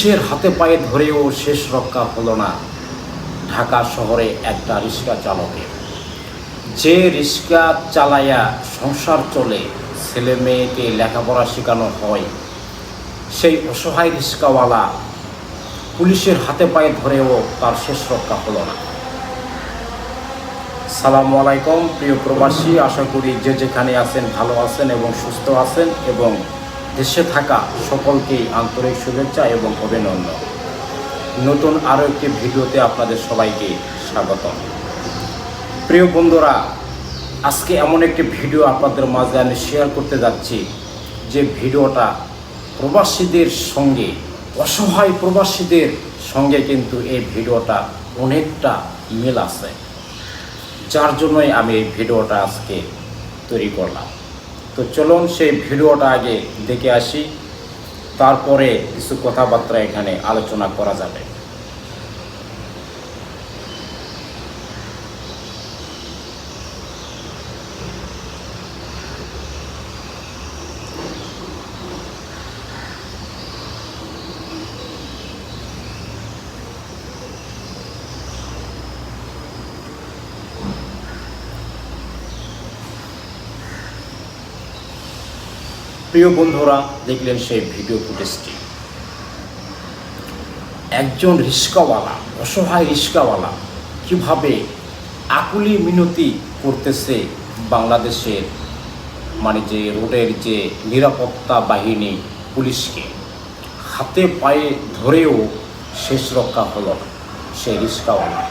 পুলিশের হাতে পায়ে ধরেও শেষ রক্ষা হলো না। ঢাকা শহরে একটা রিক্সা চালকের। যে রিক্সা চালায়া সংসার চলে, ছেলে মেয়েকে লেখাপড়া শেখানো হয়, সেই অসহায় রিক্সাওয়ালা পুলিশের হাতে পায়ে ধরেও তার শেষ রক্ষা হলো না। সালামু আলাইকুম, প্রিয় প্রবাসী, আশা করি যে যেখানে আছেন ভালো আছেন এবং সুস্থ আছেন এবং দেশে থাকা সকলকেই আন্তরিক শুভেচ্ছা এবং অভিনন্দন। নতুন আরও একটি ভিডিওতে আপনাদের সবাইকে স্বাগতম। প্রিয় বন্ধুরা, আজকে এমন একটি ভিডিও আপনাদের মাঝে আমি শেয়ার করতে যাচ্ছি, যে ভিডিওটা প্রবাসীদের সঙ্গে, অসহায় প্রবাসীদের সঙ্গে কিন্তু এই ভিডিওটা অনেকটা মিল আছে। যার জন্যই আমি এই ভিডিওটা আজকে তৈরি করলাম। তো চলুন সেই ভিডিওটা আগে দেখে আসি। তারপরে কিছু কথাবার্তা এখানে আলোচনা করা যাবে। প্রিয় বন্ধুরা, দেখলেন সেই ভিডিও ফুটেজটি। একজন রিস্কাওয়ালা, অসহায় রিস্কাওয়ালা কীভাবে আকুলি মিনতি করতেছে বাংলাদেশের মানে যে রোডের যে নিরাপত্তা বাহিনী পুলিশকে, হাতে পায়ে ধরেও শেষ রক্ষা হলো না সেই রিস্কাওয়ালা।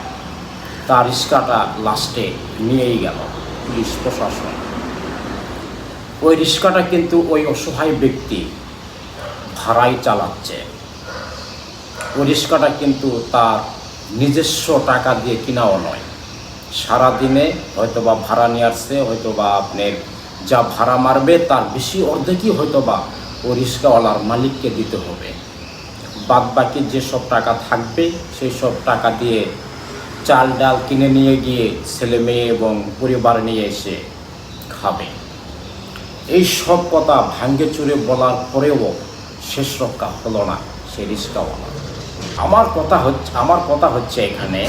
তার রিস্কাটা লাস্টে নিয়েই গেল পুলিশ প্রশাসন। ওই রিক্সাটা কিন্তু ওই অসহায় ব্যক্তি ভাড়াই চালাচ্ছে। ওই রিক্সাটা কিন্তু তার নিজস্ব টাকা দিয়ে কিনাও নয়। সারাদিনে হয়তো বা ভাড়া নিয়ে আসছে হয়তো বা আপনার যা ভাড়া মারবে তার বেশি অর্ধেকই হয়তো বা ওই রিক্সাওয়ালার মালিককে দিতে হবে। বাদ বাকি যেসব টাকা থাকবে, সেই সব টাকা দিয়ে চাল ডাল কিনে নিয়ে গিয়ে ছেলে মেয়ে এবং পরিবার নিয়ে এসে খাবে। এই সব কথা ভাঙ্গে চুরে বলার পরেও শেষ রক্ষা হলো না সে রিস্কাওয়ালা। আমার কথা হচ্ছে আমার কথা হচ্ছে এখানে,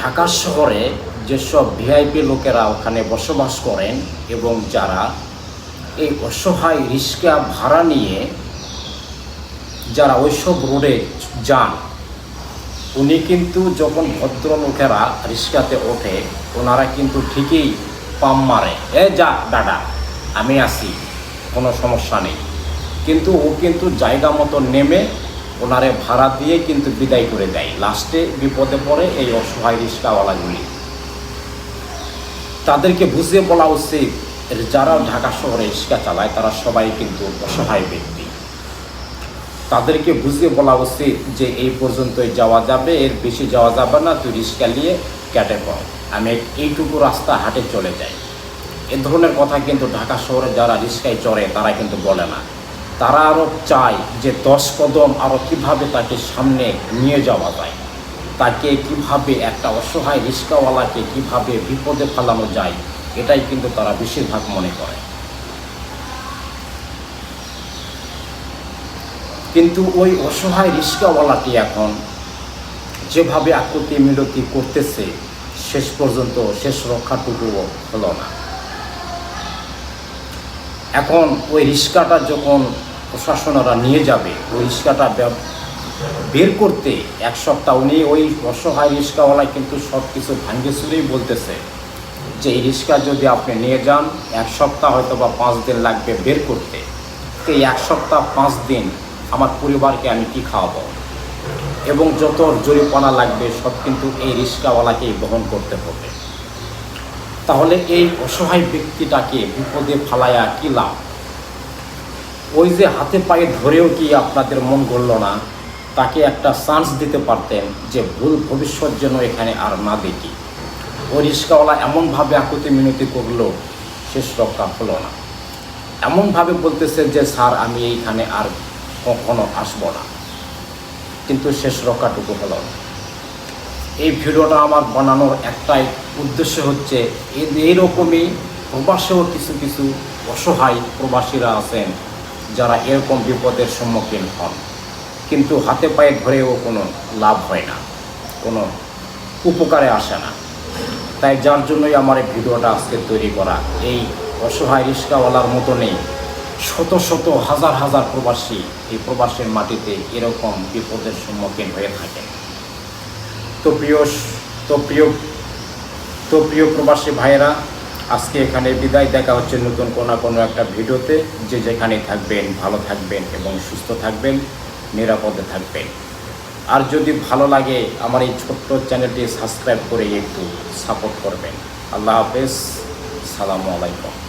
ঢাকা শহরে যেসব ভিআইপি লোকেরা ওখানে বসবাস করেন এবং যারা এই অসহায় রিক্সা ভাড়া নিয়ে যারা ওইসব রোডে যান, উনি কিন্তু যখন ভদ্রলোকেরা রিক্সাতে ওঠে, ওনারা কিন্তু ঠিকই পাম মারে। এ যা, দাদা। আমি আসি কোনো সমস্যা নেই। কিন্তু ও কিন্তু জায়গা মতো নেমে ওনারে ভাড়া দিয়ে কিন্তু বিদায় করে দেয়। লাস্টে বিপদে পড়ে এই অসহায় রিক্সাওয়ালাগুলি তাদেরকে বুঝিয়ে বলা উচিত, যারা ঢাকা শহরে রিক্সা চালায়, তারা সবাই কিন্তু অসহায় ব্যক্তি। তাদেরকে বুঝিয়ে বলা উচিত যে এই পর্যন্তই যাওয়া যাবে, এর বেশি যাওয়া যাবে না, তুই রিক্সা নিয়ে কেটে পড়। আমি এইটুকু রাস্তা হাটে চলে যাই। এ ধরনের কথা কিন্তু ঢাকা শহরে যারা রিক্সায় চড়ে, তারা কিন্তু বলে না। তারা আরও চায় যে দশ কদম আরও কীভাবে তাকে সামনে নিয়ে যাওয়া যায়। তাকে কীভাবে একটা অসহায় রিক্সাওয়ালাকে কীভাবে বিপদে ফেলানো যায়, এটাই কিন্তু তারা বেশিরভাগ মনে করে। কিন্তু ওই অসহায় রিক্সাওয়ালাটি এখন যেভাবে আকৃতি মিনতি করতেছে, শেষ পর্যন্ত শেষ রক্ষাটুকুও হলো না। এখন ওই রিক্সাটা যখন প্রশাসনরা নিয়ে যাবে, ওই রিক্সাটা বের করতে এক সপ্তাহ উনি ওই অসহায় রিক্সাওয়ালায় কিন্তু সব কিছু ভাঙ্গে চুরেই বলতেছে যে এই রিক্সা যদি আপনি নিয়ে যান, এক সপ্তাহ হয়তো বা পাঁচ দিন লাগবে বের করতে। তো এই এক সপ্তাহ, পাঁচ দিন আমার পরিবারকে আমি কি খাওয়াবো? এবং যত জরিপানা লাগবে, সব কিন্তু এই রিক্সাওয়ালাকেই বহন করতে হবে। তাহলে এই অসহায় ব্যক্তিটাকে বিপদে ফালায়া কি লাভ? ওই যে হাতে পায়ে ধরেও কি আপনাদের মন গড়ল না? তাকে একটা চান্স দিতে পারতেন যে ভুল ভবিষ্যৎ যেন এখানে আর না দেখি। ওই রিক্সাওয়ালা এমনভাবে আকুতি মিনতি করল, শেষ রক্ষা হলো না। এমনভাবে বলতেছে যে, স্যার, আমি এইখানে আর কখনো আসব না। কিন্তু শেষ রক্ষাটুকু হলো না। এই ভিডিওটা আমার বানানোর একটাই উদ্দেশ্য হচ্ছে এই- এইরকমই প্রবাসেও কিছু কিছু অসহায় প্রবাসীরা আছেন যারা এরকম বিপদের সম্মুখীন হন। কিন্তু হাতে পায়ে ধরেও কোনো লাভ হয় না, কোনো উপকারে আসে না। তাই যার জন্যই আমার এই ভিডিওটা আজকে তৈরি করা। এই অসহায় রিস্কাওয়ালার মতো নেই শত শত হাজার হাজার প্রবাসী এই প্রবাসের মাটিতে এরকম বিপদের সম্মুখীন হয়ে থাকে তো প্রিয় তো প্রিয় তো প্রিয় প্রবাসী ভাইয়েরা, আজকে এখানে বিদায়। দেখা হচ্ছে নতুন কোনো কোনো একটা ভিডিওতে। যে যেখানে থাকবেন, ভালো থাকবেন এবং সুস্থ থাকবেন, নিরাপদে থাকবেন। আর যদি ভালো লাগে, আমার এই ছোট্ট চ্যানেলটি সাবস্ক্রাইব করে একটু সাপোর্ট করবেন। আল্লাহ হাফেজ। সালামু আলাইকুম।